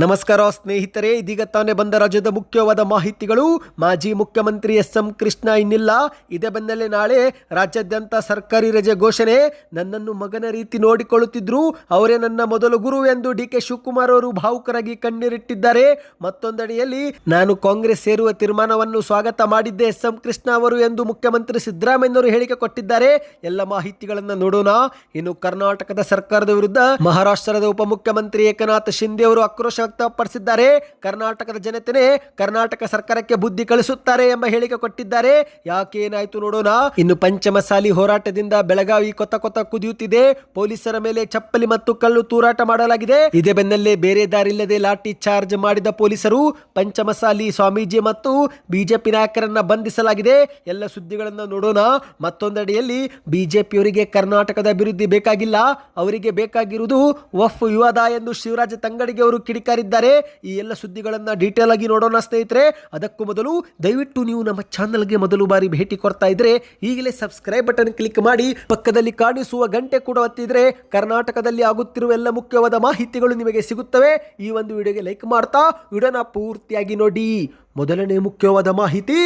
ನಮಸ್ಕಾರ ಸ್ನೇಹಿತರೆ, ಇದೀಗ ತಾನೇ ಬಂದ ರಾಜ್ಯದ ಮುಖ್ಯವಾದ ಮಾಹಿತಿಗಳು. ಮಾಜಿ ಮುಖ್ಯಮಂತ್ರಿ ಎಸ್ ಎಂ ಕೃಷ್ಣ ಇನ್ನಿಲ್ಲ. ಇದೇ ಬೆನ್ನಲ್ಲೇ ನಾಳೆ ರಾಜ್ಯಾದ್ಯಂತ ಸರ್ಕಾರಿ ರಜೆ ಘೋಷಣೆ. ನನ್ನನ್ನು ಮಗನ ರೀತಿ ನೋಡಿಕೊಳ್ಳುತ್ತಿದ್ರು. ಅವರೇ ನನ್ನ ಮೊದಲು ಗುರು ಎಂದು ಡಿ ಕೆ ಶಿವಕುಮಾರ್ ಅವರು ಭಾವುಕರಾಗಿ ಕಣ್ಣೀರಿಟ್ಟಿದ್ದಾರೆ. ಮತ್ತೊಂದೆಡೆಯಲ್ಲಿ ನಾನು ಕಾಂಗ್ರೆಸ್ ಸೇರುವ ತೀರ್ಮಾನವನ್ನು ಸ್ವಾಗತ ಮಾಡಿದ್ದೆ ಎಸ್ ಎಂ ಕೃಷ್ಣ ಅವರು ಎಂದು ಮುಖ್ಯಮಂತ್ರಿ ಸಿದ್ದರಾಮಯ್ಯನವರು ಹೇಳಿಕೆ ಕೊಟ್ಟಿದ್ದಾರೆ. ಎಲ್ಲ ಮಾಹಿತಿಗಳನ್ನು ನೋಡೋಣ. ಇನ್ನು ಕರ್ನಾಟಕದ ಸರ್ಕಾರದ ವಿರುದ್ಧ ಮಹಾರಾಷ್ಟ್ರದ ಉಪಮುಖ್ಯಮಂತ್ರಿ ಏಕನಾಥ್ ಶಿಂದೆ ಅವರು ಆಕ್ರೋಶ ವ್ಯಕ್ತಪಡಿಸಿದ್ದಾರೆ. ಕರ್ನಾಟಕದ ಜನತೆನೇ ಕರ್ನಾಟಕ ಸರ್ಕಾರಕ್ಕೆ ಬುದ್ಧಿ ಕಳಿಸುತ್ತಾರೆ ಎಂಬ ಹೇಳಿಕೆ ಕೊಟ್ಟಿದ್ದಾರೆ. ಯಾಕೆ ಏನಾಯ್ತು ನೋಡೋಣ. ಇನ್ನು ಪಂಚಮಸಾಲಿ ಹೋರಾಟದಿಂದ ಬೆಳಗಾವಿ ಕೊತ್ತ ಕೊತ್ತ ಕುದಿಯುತ್ತಿದೆ. ಪೊಲೀಸರ ಮೇಲೆ ಚಪ್ಪಲಿ ಮತ್ತು ಕಲ್ಲು ತೂರಾಟ ಮಾಡಲಾಗಿದೆ. ಇದೇ ಬೆನ್ನಲ್ಲೇ ಬೇರೆ ದಾರಿಲ್ಲದೆ ಲಾಠಿ ಚಾರ್ಜ್ ಮಾಡಿದ ಪೊಲೀಸರು ಪಂಚಮಸಾಲಿ ಸ್ವಾಮೀಜಿ ಮತ್ತು ಬಿಜೆಪಿ ನಾಯಕರನ್ನ ಬಂಧಿಸಲಾಗಿದೆ. ಎಲ್ಲ ಸುದ್ದಿಗಳನ್ನು ನೋಡೋಣ. ಮತ್ತೊಂದೆಡೆಯಲ್ಲಿ ಬಿಜೆಪಿಯವರಿಗೆ ಕರ್ನಾಟಕದ ಅಭಿವೃದ್ಧಿ ಬೇಕಾಗಿಲ್ಲ. ಅವರಿಗೆ ಬೇಕಾಗಿರುವುದು ವಫ್ ವಿವಾದ ಎಂದು ಶಿವರಾಜ ತಂಗಡಿಗೆ ಅವರು ಕಿಡಿಕಾರಿದ್ದಾರೆ ಈ ಎಲ್ಲ ಸುದ್ದಿಗಳನ್ನು ಡೀಟೇಲ್ ಆಗಿ ನೋಡೋಣ ಸ್ನೇಹಿತರೆ. ಅದಕ್ಕೂ ಮೊದಲು ದಯವಿಟ್ಟು ನೀವು ನಮ್ಮ ಚಾನಲ್ಗೆ ಮೊದಲು ಬಾರಿ ಭೇಟಿ ಕೊಡ್ತಾ ಇದ್ರೆ ಈಗಲೇ ಸಬ್ಸ್ಕ್ರೈಬ್ ಬಟನ್ ಕ್ಲಿಕ್ ಮಾಡಿ ಪಕ್ಕದಲ್ಲಿ ಕಾಣಿಸುವ ಗಂಟೆ ಕೂಡ ಒತ್ತಿದ್ರೆ ಕರ್ನಾಟಕದಲ್ಲಿ ಆಗುತ್ತಿರುವ ಎಲ್ಲ ಮುಖ್ಯವಾದ ಮಾಹಿತಿಗಳು ನಿಮಗೆ ಸಿಗುತ್ತವೆ. ಈ ಒಂದು ವಿಡಿಯೋಗೆ ಲೈಕ್ ಮಾಡ್ತಾ, ವಿಡಿಯೋನ ಪೂರ್ತಿಯಾಗಿ ನೋಡಿ. ಮೊದಲನೇ ಮುಖ್ಯವಾದ ಮಾಹಿತಿ.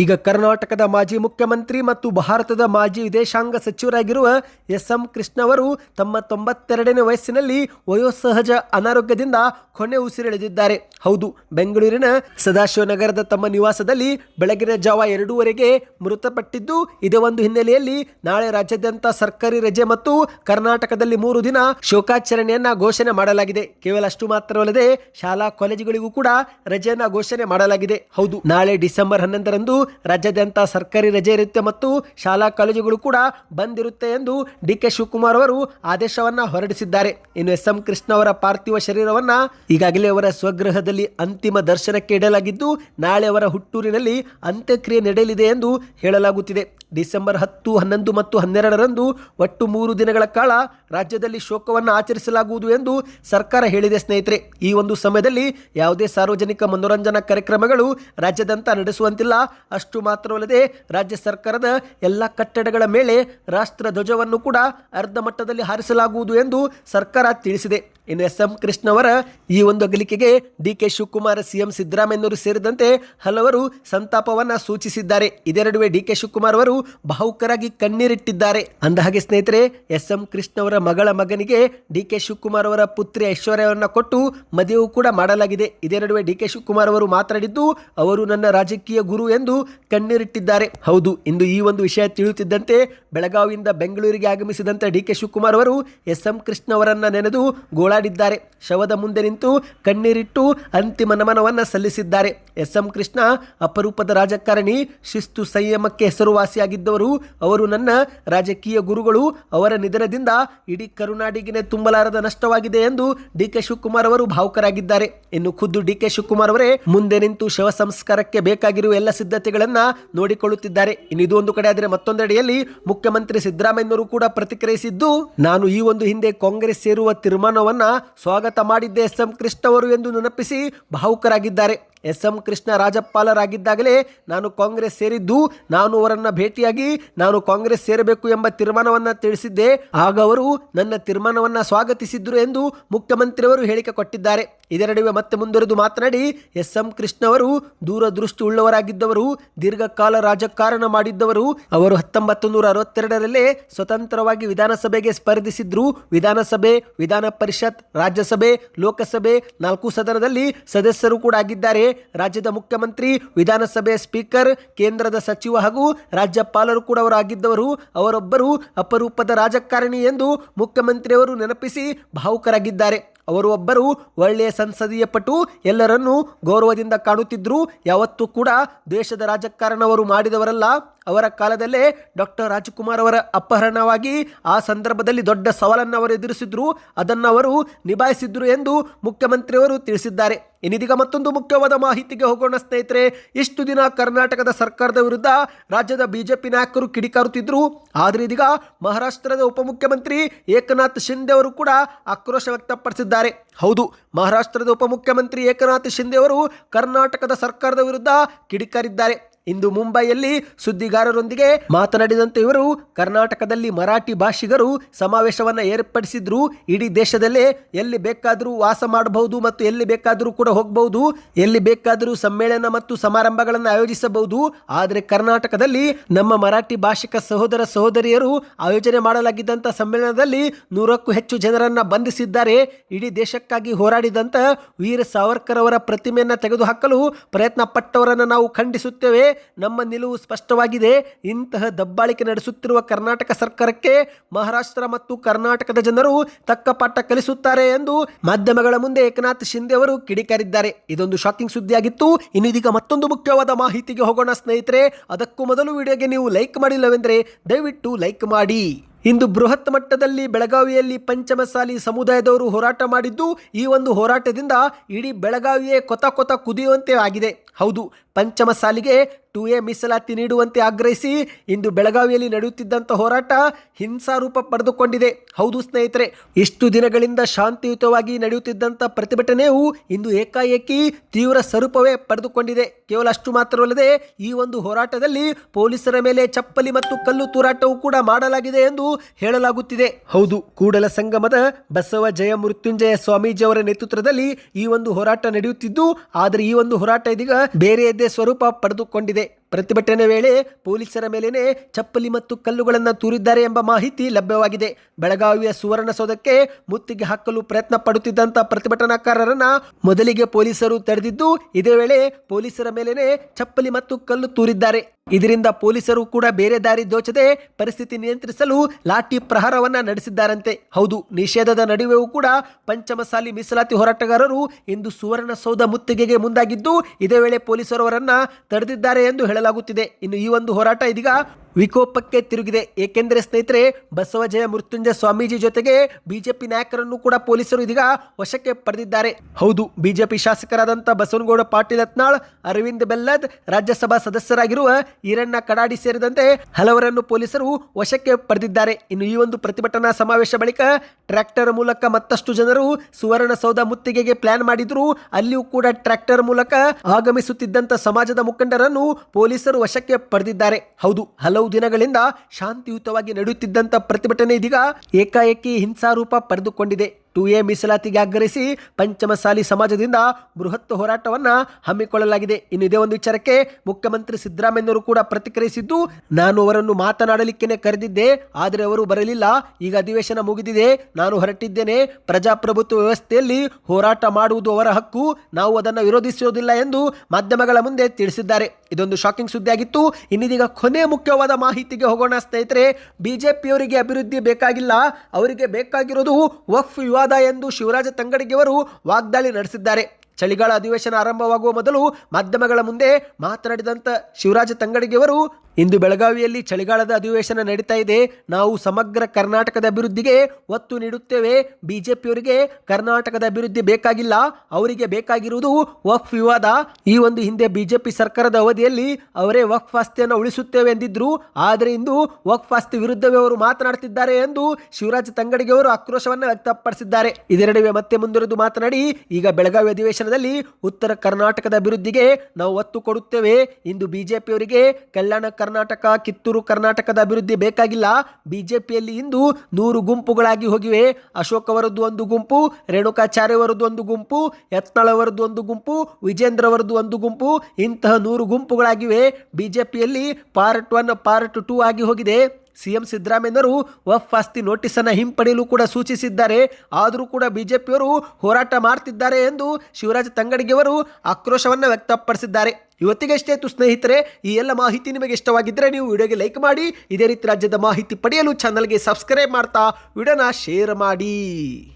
ಈಗ ಕರ್ನಾಟಕದ ಮಾಜಿ ಮುಖ್ಯಮಂತ್ರಿ ಮತ್ತು ಭಾರತದ ಮಾಜಿ ವಿದೇಶಾಂಗ ಸಚಿವರಾಗಿರುವ ಎಸ್ ಎಂ ಕೃಷ್ಣ ಅವರು ತಮ್ಮ ತೊಂಬತ್ತೆರಡನೇ ವಯಸ್ಸಿನಲ್ಲಿ ವಯೋಸಹಜ ಅನಾರೋಗ್ಯದಿಂದ ಕೊನೆ ಉಸಿರೆಳೆದಿದ್ದಾರೆ. ಹೌದು, ಬೆಂಗಳೂರಿನ ಸದಾಶಿವನಗರದ ತಮ್ಮ ನಿವಾಸದಲ್ಲಿ ಬೆಳಗಿನ ಜಾವ ಎರಡೂವರೆಗೆ ಮೃತಪಟ್ಟಿದ್ದು, ಇದೇ ಒಂದು ಹಿನ್ನೆಲೆಯಲ್ಲಿ ನಾಳೆ ರಾಜ್ಯಾದ್ಯಂತ ಸರ್ಕಾರಿ ರಜೆ ಮತ್ತು ಕರ್ನಾಟಕದಲ್ಲಿ ಮೂರು ದಿನ ಶೋಕಾಚರಣೆಯನ್ನ ಘೋಷಣೆ ಮಾಡಲಾಗಿದೆ. ಕೇವಲ ಅಷ್ಟು ಮಾತ್ರವಲ್ಲದೆ ಶಾಲಾ, ಕಾಲೇಜುಗಳಿಗೂ ಕೂಡ ರಜೆಯನ್ನ ಘೋಷಣೆ ಮಾಡಲಾಗಿದೆ. ಹೌದು, ನಾಳೆ ಡಿಸೆಂಬರ್ ಹನ್ನೊಂದರಂದು ರಾಜ್ಯಾದ್ಯಂತ ಸರ್ಕಾರಿ ರಜೆ ಇರುತ್ತೆ ಮತ್ತು ಶಾಲಾ ಕಾಲೇಜುಗಳು ಕೂಡ ಬಂದ್ ಇರುತ್ತೆ ಎಂದು ಡಿ ಕೆ ಶಿವಕುಮಾರ್ ಅವರು ಆದೇಶವನ್ನ ಹೊರಡಿಸಿದ್ದಾರೆ. ಇನ್ನು ಎಸ್ ಎಂ ಕೃಷ್ಣ ಅವರ ಪಾರ್ಥಿವ ಶರೀರವನ್ನ ಈಗಾಗಲೇ ಅವರ ಸ್ವಗೃಹದಲ್ಲಿ ಅಂತಿಮ ದರ್ಶನಕ್ಕೆ ಇಡಲಾಗಿದ್ದು, ನಾಳೆ ಅವರ ಹುಟ್ಟೂರಿನಲ್ಲಿ ಅಂತ್ಯಕ್ರಿಯೆ ನಡೆಯಲಿದೆ ಎಂದು ಹೇಳಲಾಗುತ್ತಿದೆ. ಡಿಸೆಂಬರ್ ಹತ್ತು, ಹನ್ನೊಂದು ಮತ್ತು ಹನ್ನೆರಡರಂದು ಒಟ್ಟು ಮೂರು ದಿನಗಳ ಕಾಲ ರಾಜ್ಯದಲ್ಲಿ ಶೋಕವನ್ನು ಆಚರಿಸಲಾಗುವುದು ಎಂದು ಸರ್ಕಾರ ಹೇಳಿದೆ ಸ್ನೇಹಿತರೆ. ಈ ಒಂದು ಸಮಯದಲ್ಲಿ ಯಾವುದೇ ಸಾರ್ವಜನಿಕ ಮನೋರಂಜನಾ ಕಾರ್ಯಕ್ರಮಗಳು ರಾಜ್ಯದಂತ ನಡೆಸುವಂತಿಲ್ಲ. ಅಷ್ಟು ಮಾತ್ರವಲ್ಲದೆ ರಾಜ್ಯ ಸರ್ಕಾರದ ಎಲ್ಲ ಕಟ್ಟಡಗಳ ಮೇಲೆ ರಾಷ್ಟ್ರ ಧ್ವಜವನ್ನು ಕೂಡ ಅರ್ಧ ಮಟ್ಟದಲ್ಲಿ ಹಾರಿಸಲಾಗುವುದು ಎಂದು ಸರ್ಕಾರ ತಿಳಿಸಿದೆ. ಇನ್ನು ಎಸ್ ಎಂ ಕೃಷ್ಣ ಅವರ ಈ ಒಂದು ಅಗಲಿಕೆಗೆ ಡಿ ಕೆ ಶಿವಕುಮಾರ್, ಸಿಎಂ ಸಿದ್ದರಾಮಯ್ಯನವರು ಸೇರಿದಂತೆ ಹಲವರು ಸಂತಾಪವನ್ನ ಸೂಚಿಸಿದ್ದಾರೆ. ಇದೇ ನಡುವೆ ಡಿ ಕೆ ಶಿವಕುಮಾರ್ ಅವರು ಭಾವುಕರಾಗಿ ಕಣ್ಣೀರಿಟ್ಟಿದ್ದಾರೆ. ಅಂದ ಹಾಗೆ ಸ್ನೇಹಿತರೆ ಎಸ್ ಎಂ ಕೃಷ್ಣ ಅವರ ಮಗಳ ಮಗನಿಗೆ ಡಿ ಕೆ ಶಿವಕುಮಾರ್ ಅವರ ಪುತ್ರಿ ಐಶ್ವರ್ಯವನ್ನ ಕೊಟ್ಟು ಮದುವೆ ಕೂಡ ಮಾಡಲಾಗಿದೆ. ಇದೇ ನಡುವೆ ಡಿ ಕೆ ಶಿವಕುಮಾರ್ ಅವರು ಮಾತನಾಡಿದ್ದು ಅವರು ನನ್ನ ರಾಜಕೀಯ ಗುರು ಎಂದು ಕಣ್ಣೀರಿಟ್ಟಿದ್ದಾರೆ. ಹೌದು, ಇಂದು ಈ ಒಂದು ವಿಷಯ ತಿಳಿಯುತ್ತಿದ್ದಂತೆ ಬೆಳಗಾವಿಯಿಂದ ಬೆಂಗಳೂರಿಗೆ ಆಗಮಿಸಿದಂತ ಡಿ ಕೆ ಶಿವಕುಮಾರ್ ಅವರು ಎಸ್ ಎಂ ಕೃಷ್ಣ ಅವರನ್ನ ನೆನೆದು ಗೋಳಾಡಿದ್ದಾರೆ. ಶವದ ಮುಂದೆ ನಿಂತು ಕಣ್ಣೀರಿಟ್ಟು ಅಂತಿಮ ನಮನವನ್ನ ಸಲ್ಲಿಸಿದ್ದಾರೆ. ಎಸ್ ಎಂ ಕೃಷ್ಣ, ಅಪರೂಪದ ರಾಜಕಾರಣಿ, ಶಿಸ್ತು ಸಂಯಮಕ್ಕೆ ಹೆಸರುವಾಸಿಯಾಗಿದ್ದವರು, ಅವರು ನನ್ನ ರಾಜಕೀಯ ಗುರುಗಳು, ಅವರ ನಿಧನದಿಂದ ಇಡೀ ಕರುನಾಡಿಗೆ ತುಂಬಲಾರದ ನಷ್ಟವಾಗಿದೆ ಎಂದು ಡಿ ಕೆ ಶಿವಕುಮಾರ್ ಅವರು ಭಾವುಕರಾಗಿದ್ದಾರೆ. ಇನ್ನು ಖುದ್ದು ಡಿ ಕೆ ಶಿವಕುಮಾರ್ ಅವರೇ ಮುಂದೆ ನಿಂತು ಶವ ಸಂಸ್ಕಾರಕ್ಕೆ ಬೇಕಾಗಿರುವ ಎಲ್ಲ ಸಿದ್ಧತೆಗಳನ್ನ ನೋಡಿಕೊಳ್ಳುತ್ತಿದ್ದಾರೆ. ಇನ್ನು ಇದು ಒಂದು ಕಡೆ ಆದರೆ ಮತ್ತೊಂದೆಡೆಯಲ್ಲಿ ಮುಖ್ಯಮಂತ್ರಿ ಸಿದ್ದರಾಮಯ್ಯನವರು ಕೂಡ ಪ್ರತಿಕ್ರಿಯಿಸಿದ್ದು, ನಾನು ಈ ಒಂದು ಹಿಂದೆ ಕಾಂಗ್ರೆಸ್ ಸೇರುವ ತೀರ್ಮಾನವನ್ನ ಸ್ವಾಗತ ಮಾಡಿದ್ದೆ ಎಸ್ ಎಂ ಕೃಷ್ಣ ಅವರು ಎಂದು ನೆನಪಿಸಿ ಭಾವುಕರಾಗಿದ್ದಾರೆ. ಎಸ್ ಎಂ ಕೃಷ್ಣ ರಾಜಪಾಲರಾಗಿದ್ದಾಗಲೇ ನಾನು ಕಾಂಗ್ರೆಸ್ ಸೇರಿದ್ದು, ನಾನು ಅವರನ್ನ ಭೇಟಿಯಾಗಿ ನಾನು ಕಾಂಗ್ರೆಸ್ ಸೇರಬೇಕು ಎಂಬ ತೀರ್ಮಾನವನ್ನು ತಿಳಿಸಿದ್ದೆ. ಆಗ ಅವರು ನನ್ನ ತೀರ್ಮಾನವನ್ನ ಸ್ವಾಗತಿಸಿದ್ರು ಎಂದು ಮುಖ್ಯಮಂತ್ರಿಯವರು ಹೇಳಿಕೆ ಕೊಟ್ಟಿದ್ದಾರೆ. ಇದರ ನಡುವೆ ಮತ್ತೆ ಮುಂದುವರೆದು ಮಾತನಾಡಿ ಎಸ್ ಎಂ ಕೃಷ್ಣ ಅವರು ದೂರದೃಷ್ಟಿ ಉಳ್ಳವರಾಗಿದ್ದವರು ದೀರ್ಘಕಾಲ ರಾಜಕಾರಣ ಮಾಡಿದ್ದವರು, ಅವರು ಹತ್ತೊಂಬತ್ತು ನೂರ ಅರವತ್ತೆರಡರಲ್ಲೇ ಸ್ವತಂತ್ರವಾಗಿ ವಿಧಾನಸಭೆಗೆ ಸ್ಪರ್ಧಿಸಿದ್ರು. ವಿಧಾನಸಭೆ, ವಿಧಾನ ಪರಿಷತ್, ರಾಜ್ಯಸಭೆ, ಲೋಕಸಭೆ ನಾಲ್ಕು ಸದನದಲ್ಲಿ ಸದಸ್ಯರು ಕೂಡ ಆಗಿದ್ದಾರೆ. ರಾಜ್ಯದ ಮುಖ್ಯಮಂತ್ರಿ, ವಿಧಾನಸಭೆ ಸ್ಪೀಕರ್, ಕೇಂದ್ರದ ಸಚಿವ ಹಾಗೂ ರಾಜ್ಯಪಾಲರು ಕೂಡ ಅವರು ಆಗಿದ್ದವರು ಅವರೊಬ್ಬರು ಅಪರೂಪದ ರಾಜಕಾರಣಿ ಎಂದು ಮುಖ್ಯಮಂತ್ರಿಯವರು ನೆನಪಿಸಿ ಭಾವುಕರಾಗಿದ್ದಾರೆ. ಅವರು ಒಬ್ಬರು ಒಳ್ಳೆಯ ಸಂಸದೀಯ ಪಟು ಎಲ್ಲರನ್ನೂ ಗೌರವದಿಂದ ಕಾಣುತ್ತಿದ್ದರು ಯಾವತ್ತೂ ಕೂಡ ದೇಶದ ರಾಜಕಾರಣವರು ಮಾಡಿದವರಲ್ಲ. ಅವರ ಕಾಲದಲ್ಲೇ ಡಾಕ್ಟರ್ ರಾಜಕುಮಾರ್ ಅವರ ಅಪಹರಣವಾಗಿ ಆ ಸಂದರ್ಭದಲ್ಲಿ ದೊಡ್ಡ ಸವಾಲನ್ನು ಅವರು ಎದುರಿಸಿದ್ರು. ಅದನ್ನು ಅವರು ನಿಭಾಯಿಸಿದ್ರು ಎಂದು ಮುಖ್ಯಮಂತ್ರಿಯವರು ತಿಳಿಸಿದ್ದಾರೆ. ಇನ್ನಿದೀಗ ಮತ್ತೊಂದು ಮುಖ್ಯವಾದ ಮಾಹಿತಿಗೆ ಹೋಗೋಣ ಸ್ನೇಹಿತರೆ, ಇಷ್ಟು ದಿನ ಕರ್ನಾಟಕದ ಸರ್ಕಾರದ ವಿರುದ್ಧ ರಾಜ್ಯದ ಬಿಜೆಪಿ ನಾಯಕರು ಕಿಡಿಕಾರುತ್ತಿದ್ರು. ಆದರೆ ಇದೀಗ ಮಹಾರಾಷ್ಟ್ರದ ಉಪಮುಖ್ಯಮಂತ್ರಿ ಏಕನಾಥ್ ಶಿಂದೆ ಅವರು ಕೂಡ ಆಕ್ರೋಶ ವ್ಯಕ್ತಪಡಿಸಿದ್ದಾರೆ. ಹೌದು, ಮಹಾರಾಷ್ಟ್ರದ ಉಪಮುಖ್ಯಮಂತ್ರಿ ಏಕನಾಥ್ ಶಿಂದೆ ಅವರು ಕರ್ನಾಟಕದ ಸರ್ಕಾರದ ವಿರುದ್ಧ ಕಿಡಿಕಾರಿದ್ದಾರೆ. ಇಂದು ಮುಂಬೈಯಲ್ಲಿ ಸುದ್ದಿಗಾರರೊಂದಿಗೆ ಮಾತನಾಡಿದಂತೆ ಇವರು ಕರ್ನಾಟಕದಲ್ಲಿ ಮರಾಠಿ ಭಾಷಿಗರು ಸಮಾವೇಶವನ್ನು ಏರ್ಪಡಿಸಿದ್ರು. ಇಡೀ ದೇಶದಲ್ಲೇ ಎಲ್ಲಿ ಬೇಕಾದರೂ ವಾಸ ಮಾಡಬಹುದು ಮತ್ತು ಎಲ್ಲಿ ಬೇಕಾದರೂ ಕೂಡ ಹೋಗಬಹುದು. ಎಲ್ಲಿ ಬೇಕಾದರೂ ಸಮ್ಮೇಳನ ಮತ್ತು ಸಮಾರಂಭಗಳನ್ನು ಆಯೋಜಿಸಬಹುದು. ಆದರೆ ಕರ್ನಾಟಕದಲ್ಲಿ ನಮ್ಮ ಮರಾಠಿ ಭಾಷಿಕ ಸಹೋದರ ಸಹೋದರಿಯರು ಆಯೋಜನೆ ಮಾಡಲಾಗಿದ್ದಂಥ ಸಮ್ಮೇಳನದಲ್ಲಿ ನೂರಕ್ಕೂ ಹೆಚ್ಚು ಜನರನ್ನು ಬಂಧಿಸಿದ್ದಾರೆ. ಇಡೀ ದೇಶಕ್ಕಾಗಿ ಹೋರಾಡಿದಂತ ವೀರ ಸಾವರ್ಕರ್ ಅವರ ಪ್ರತಿಮೆಯನ್ನು ತೆಗೆದುಹಾಕಲು ಪ್ರಯತ್ನ ಪಟ್ಟವರನ್ನು ನಾವು ಖಂಡಿಸುತ್ತೇವೆ. ನಮ್ಮ ನಿಲುವು ಸ್ಪಷ್ಟವಾಗಿದೆ. ಇಂತಹ ದಬ್ಬಾಳಿಕೆ ನಡೆಸುತ್ತಿರುವ ಕರ್ನಾಟಕ ಸರ್ಕಾರಕ್ಕೆ ಮಹಾರಾಷ್ಟ್ರ ಮತ್ತು ಕರ್ನಾಟಕದ ಜನರು ತಕ್ಕ ಪಾಠ ಕಲಿಸುತ್ತಾರೆ ಎಂದು ಮಾಧ್ಯಮಗಳ ಮುಂದೆ ಏಕನಾಥ್ ಶಿಂದೆ ಅವರು ಕಿಡಿಕಾರಿದ್ದಾರೆ. ಇದೊಂದು ಶಾಕಿಂಗ್ ಸುದ್ದಿಯಾಗಿತ್ತು. ಇನ್ನು ಇದೀಗ ಮತ್ತೊಂದು ಮುಖ್ಯವಾದ ಮಾಹಿತಿಗೆ ಹೋಗೋಣ ಸ್ನೇಹಿತರೆ, ಅದಕ್ಕೂ ಮೊದಲು ವಿಡಿಯೋಗೆ ನೀವು ಲೈಕ್ ಮಾಡಿಲ್ಲವೆಂದರೆ ದಯವಿಟ್ಟು ಲೈಕ್ ಮಾಡಿ. ಇಂದು ಬೃಹತ್ ಮಟ್ಟದಲ್ಲಿ ಬೆಳಗಾವಿಯಲ್ಲಿ ಪಂಚಮಸಾಲಿ ಸಮುದಾಯದವರು ಹೋರಾಟ ಮಾಡಿದ್ದು, ಈ ಒಂದು ಹೋರಾಟದಿಂದ ಇಡೀ ಬೆಳಗಾವಿಯೇ ಕೊತ ಕೊತ ಕುದಿಯುವಂತೆ ಆಗಿದೆ. ಹೌದು ಪಂಚಮ ಸಾಲಿಗೆ ಟು ಎ ಮೀಸಲಾತಿ ನೀಡುವಂತೆ ಆಗ್ರಹಿಸಿ ಇಂದು ಬೆಳಗಾವಿಯಲ್ಲಿ ನಡೆಯುತ್ತಿದ್ದಂಥ ಹೋರಾಟ ಹಿಂಸಾರೂಪ ಪಡೆದುಕೊಂಡಿದೆ. ಹೌದು ಸ್ನೇಹಿತರೆ, ಇಷ್ಟು ದಿನಗಳಿಂದ ಶಾಂತಿಯುತವಾಗಿ ನಡೆಯುತ್ತಿದ್ದಂಥ ಪ್ರತಿಭಟನೆಯು ಇಂದು ಏಕಾಏಕಿ ತೀವ್ರ ಸ್ವರೂಪವೇ ಪಡೆದುಕೊಂಡಿದೆ. ಕೇವಲ ಅಷ್ಟು ಮಾತ್ರವಲ್ಲದೆ ಈ ಒಂದು ಹೋರಾಟದಲ್ಲಿ ಪೊಲೀಸರ ಮೇಲೆ ಚಪ್ಪಲಿ ಮತ್ತು ಕಲ್ಲು ತೂರಾಟವೂ ಕೂಡ ಮಾಡಲಾಗಿದೆ ಎಂದು ಹೇಳಲಾಗುತ್ತಿದೆ. ಹೌದು, ಕೂಡಲ ಸಂಗಮದ ಬಸವ ಜಯ ಮೃತ್ಯುಂಜಯ ಸ್ವಾಮೀಜಿ ಅವರ ನೇತೃತ್ವದಲ್ಲಿ ಈ ಒಂದು ಹೋರಾಟ ನಡೆಯುತ್ತಿದ್ದು, ಆದರೆ ಈ ಒಂದು ಹೋರಾಟ ಇದೀಗ ಬೇರೆಯದ್ದೇ ಸ್ವರೂಪ ಪಡೆದುಕೊಂಡಿದೆ. ಪ್ರತಿಭಟನೆ ವೇಳೆ ಪೊಲೀಸರ ಮೇಲೇನೆ ಚಪ್ಪಲಿ ಮತ್ತು ಕಲ್ಲುಗಳನ್ನು ತೂರಿದ್ದಾರೆ ಎಂಬ ಮಾಹಿತಿ ಲಭ್ಯವಾಗಿದೆ. ಬೆಳಗಾವಿಯ ಸುವರ್ಣಸೌಧಕ್ಕೆ ಮುತ್ತಿಗೆ ಹಾಕಲು ಪ್ರಯತ್ನ ಪಡುತ್ತಿದ್ದಂಥ ಪ್ರತಿಭಟನಾಕಾರರನ್ನ ಮೊದಲಿಗೆ ಪೊಲೀಸರು ತಡೆದಿದ್ದು, ಇದೇ ವೇಳೆ ಪೊಲೀಸರ ಮೇಲೇನೆ ಚಪ್ಪಲಿ ಮತ್ತು ಕಲ್ಲು ತೂರಿದ್ದಾರೆ. ಇದರಿಂದ ಪೊಲೀಸರು ಕೂಡ ಬೇರೆ ದಾರಿ ದೋಚದೆ ಪರಿಸ್ಥಿತಿ ನಿಯಂತ್ರಿಸಲು ಲಾಠಿ ಪ್ರಹಾರವನ್ನ ನಡೆಸಿದ್ದಾರಂತೆ. ಹೌದು, ನಿಷೇಧದ ನಡುವೆಯೂ ಕೂಡ ಪಂಚಮಸಾಲಿ ಮೀಸಲಾತಿ ಹೋರಾಟಗಾರರು ಇಂದು ಸುವರ್ಣಸೌಧ ಮುತ್ತಿಗೆಗೆ ಮುಂದಾಗಿದ್ದು, ಇದೇ ವೇಳೆ ಪೊಲೀಸರು ಅವರನ್ನ ತಡೆದಿದ್ದಾರೆ ಎಂದು ಹೇಳಲಾಗುತ್ತಿದೆ ಇನ್ನು ಈ ಒಂದು ಹೋರಾಟ ಇದೀಗ ವಿಕೋಪಕ್ಕೆ ತಿರುಗಿದೆ. ಏಕೆಂದರೆ ಸ್ನೇಹಿತರೆ ಬಸವಜಯ ಮೃತ್ಯುಂಜಯ ಸ್ವಾಮೀಜಿ ಜೊತೆಗೆ ಬಿಜೆಪಿ ನಾಯಕರನ್ನು ಕೂಡ ಪೊಲೀಸರು ಇದೀಗ ವಶಕ್ಕೆ ಪಡೆದಿದ್ದಾರೆ. ಹೌದು, ಬಿಜೆಪಿ ಶಾಸಕರಾದಂಥ ಬಸವನಗೌಡ, ಪಾಟೀಲ್ ಯತ್ನಾಳ್ ಅರವಿಂದ್ ಬೆಲ್ಲದ್, ರಾಜ್ಯಸಭಾ ಸದಸ್ಯರಾಗಿರುವ ಈರಣ್ಣ ಕಡಾಡಿ ಸೇರಿದಂತೆ ಹಲವರನ್ನು ಪೊಲೀಸರು ವಶಕ್ಕೆ ಪಡೆದಿದ್ದಾರೆ. ಇನ್ನು ಈ ಒಂದು ಪ್ರತಿಭಟನಾ ಸಮಾವೇಶ ಬಳಿಕ ಟ್ರ್ಯಾಕ್ಟರ್ ಮೂಲಕ ಮತ್ತಷ್ಟು ಜನರು ಸುವರ್ಣಸೌಧ ಮುತ್ತಿಗೆಗೆ ಪ್ಲಾನ್ ಮಾಡಿದ್ರು. ಅಲ್ಲಿಯೂ ಕೂಡ ಟ್ರ್ಯಾಕ್ಟರ್ ಮೂಲಕ ಆಗಮಿಸುತ್ತಿದ್ದಂತ ಸಮಾಜದ ಮುಖಂಡರನ್ನು ಪೊಲೀಸರು ವಶಕ್ಕೆ ಪಡೆದಿದ್ದಾರೆ. ಹೌದು, ಹಲವು ದಿನಗಳಿಂದ ಶಾಂತಿಯುತವಾಗಿ ನಡೆಯುತ್ತಿದ್ದಂಥ ಪ್ರತಿಭಟನೆ ಇದೀಗ ಏಕಾಏಕಿ ಹಿಂಸಾರೂಪ ಪಡೆದುಕೊಂಡಿದೆ. ಟು ಎ ಮೀಸಲಾತಿಗೆ ಆಗ್ರಹಿಸಿ ಪಂಚಮಸಾಲಿ ಸಮಾಜದಿಂದ ಬೃಹತ್ ಹೋರಾಟವನ್ನ ಹಮ್ಮಿಕೊಳ್ಳಲಾಗಿದೆ. ಇನ್ನು ಇದೇ ಒಂದು ವಿಚಾರಕ್ಕೆ ಮುಖ್ಯಮಂತ್ರಿ ಸಿದ್ದರಾಮಯ್ಯನವರು ಕೂಡ ಪ್ರತಿಕ್ರಿಯಿಸಿದ್ದು, ನಾನು ಅವರನ್ನು ಮಾತನಾಡಲಿಕ್ಕೇನೆ ಕರೆದಿದ್ದೆ, ಆದರೆ ಅವರು ಬರಲಿಲ್ಲ. ಈಗ ಅಧಿವೇಶನ ಮುಗಿದಿದೆ, ನಾನು ಹೊರಟಿದ್ದೇನೆ. ಪ್ರಜಾಪ್ರಭುತ್ವ ವ್ಯವಸ್ಥೆಯಲ್ಲಿ ಹೋರಾಟ ಮಾಡುವುದು ಅವರ ಹಕ್ಕು. ನಾವು ಅದನ್ನು ವಿರೋಧಿಸುವುದಿಲ್ಲ ಎಂದು ಮಾಧ್ಯಮಗಳ ಮುಂದೆ ತಿಳಿಸಿದ್ದಾರೆ. ಇದೊಂದು ಶಾಕಿಂಗ್ ಸುದ್ದಿಯಾಗಿತ್ತು. ಇನ್ನಿದೀಗ ಕೊನೆ ಮುಖ್ಯವಾದ ಮಾಹಿತಿಗೆ ಹೋಗೋಣ ಸ್ನೇಹಿತರೆ. ಬಿಜೆಪಿಯವರಿಗೆ ಅಭಿವೃದ್ಧಿ ಬೇಕಾಗಿಲ್ಲ. ಅವರಿಗೆ ಬೇಕಾಗಿರೋದು ವಕ್ಫ್ ವಿವಾದ ಎಂದು ಶಿವರಾಜ ತಂಗಡಿಗೆಯವರು ವಾಗ್ದಾಳಿ ನಡೆಸಿದ್ದಾರೆ. ಚಳಿಗಾಲ ಅಧಿವೇಶನ ಆರಂಭವಾಗುವ ಮೊದಲು ಮಾಧ್ಯಮಗಳ ಮುಂದೆ ಮಾತನಾಡಿದಂಥ ಶಿವರಾಜ ತಂಗಡಿಗೆಯವರು ಇಂದು ಬೆಳಗಾವಿಯಲ್ಲಿ ಚಳಿಗಾಲದ ಅಧಿವೇಶನ ನಡೀತಾ ಇದೆ. ನಾವು ಸಮಗ್ರ ಕರ್ನಾಟಕದ ಅಭಿವೃದ್ಧಿಗೆ ಒತ್ತು ನೀಡುತ್ತೇವೆ. ಬಿಜೆಪಿಯವರಿಗೆ ಕರ್ನಾಟಕದ ಅಭಿವೃದ್ಧಿ ಬೇಕಾಗಿಲ್ಲ. ಅವರಿಗೆ ಬೇಕಾಗಿರುವುದು ವಕ್ಫ್ ವಿವಾದ. ಈ ಒಂದು ಹಿಂದೆ ಬಿಜೆಪಿ ಸರ್ಕಾರದ ಅವಧಿಯಲ್ಲಿ ಅವರೇ ವಕ್ಫ್ ಆಸ್ತಿಯನ್ನು ಉಳಿಸುತ್ತೇವೆ ಎಂದಿದ್ರು. ಆದರೆ ಇಂದು ವಕ್ಫ್ ಆಸ್ತಿ ವಿರುದ್ಧವೇ ಅವರು ಮಾತನಾಡುತ್ತಿದ್ದಾರೆ ಎಂದು ಶಿವರಾಜ್ ತಂಗಡಿಗೆ ಅವರು ಆಕ್ರೋಶವನ್ನು ವ್ಯಕ್ತಪಡಿಸಿದ್ದಾರೆ. ಇದರ ನಡುವೆ ಮತ್ತೆ ಮುಂದುವರೆದು ಮಾತನಾಡಿ, ಈಗ ಬೆಳಗಾವಿ ಅಧಿವೇಶನದಲ್ಲಿ ಉತ್ತರ ಕರ್ನಾಟಕದ ಅಭಿವೃದ್ಧಿಗೆ ನಾವು ಒತ್ತು ಕೊಡುತ್ತೇವೆ. ಇಂದು ಬಿಜೆಪಿಯವರಿಗೆ ಕಲ್ಯಾಣ ಕರ್ನಾಟಕ, ಕಿತ್ತೂರು ಕರ್ನಾಟಕದ ಅಭಿವೃದ್ಧಿ ಬೇಕಾಗಿಲ್ಲ. ಬಿಜೆಪಿಯಲ್ಲಿ ಇಂದು ನೂರು ಗುಂಪುಗಳಾಗಿ ಹೋಗಿವೆ. ಅಶೋಕ್ ಅವರದ್ದು ಒಂದು ಗುಂಪು, ರೇಣುಕಾಚಾರ್ಯವರದ್ದು ಒಂದು ಗುಂಪು ಯತ್ನಾಳ್ ಅವರದ್ದು ಒಂದು ಗುಂಪು ವಿಜೇಂದ್ರ ಅವರದ್ದು ಒಂದು ಗುಂಪು, ಇಂತಹ ನೂರು ಗುಂಪುಗಳಾಗಿವೆ. ಬಿಜೆಪಿಯಲ್ಲಿ ಪಾರ್ಟ್ ಒನ್ ಪಾರ್ಟ್ ಟೂ ಆಗಿ ಹೋಗಿದೆ. ಸಿಎಂ ಸಿದ್ದರಾಮಯ್ಯನವರು ವಫ್ ಆಸ್ತಿ ನೋಟಿಸನ್ನು ಹಿಂಪಡೆಯಲು ಕೂಡ ಸೂಚಿಸಿದ್ದಾರೆ. ಆದರೂ ಕೂಡ ಬಿಜೆಪಿಯವರು ಹೋರಾಟ ಮಾಡ್ತಿದ್ದಾರೆ ಎಂದು ಶಿವರಾಜ ತಂಗಡಿಗೆಯವರು ಆಕ್ರೋಶವನ್ನು ವ್ಯಕ್ತಪಡಿಸಿದ್ದಾರೆ. ಇವತ್ತಿಗಷ್ಟೇ ತು ಸ್ನೇಹಿತರೆ, ಈ ಎಲ್ಲ ಮಾಹಿತಿ ನಿಮಗೆ ಇಷ್ಟವಾಗಿದ್ದರೆ ನೀವು ವಿಡಿಯೋಗೆ ಲೈಕ್ ಮಾಡಿ, ಇದೇ ರೀತಿ ರಾಜ್ಯದ ಮಾಹಿತಿ ಪಡೆಯಲು ಚಾನಲ್ಗೆ ಸಬ್ಸ್ಕ್ರೈಬ್ ಮಾಡ್ತಾ, ವಿಡಿಯೋನ ಶೇರ್ ಮಾಡಿ.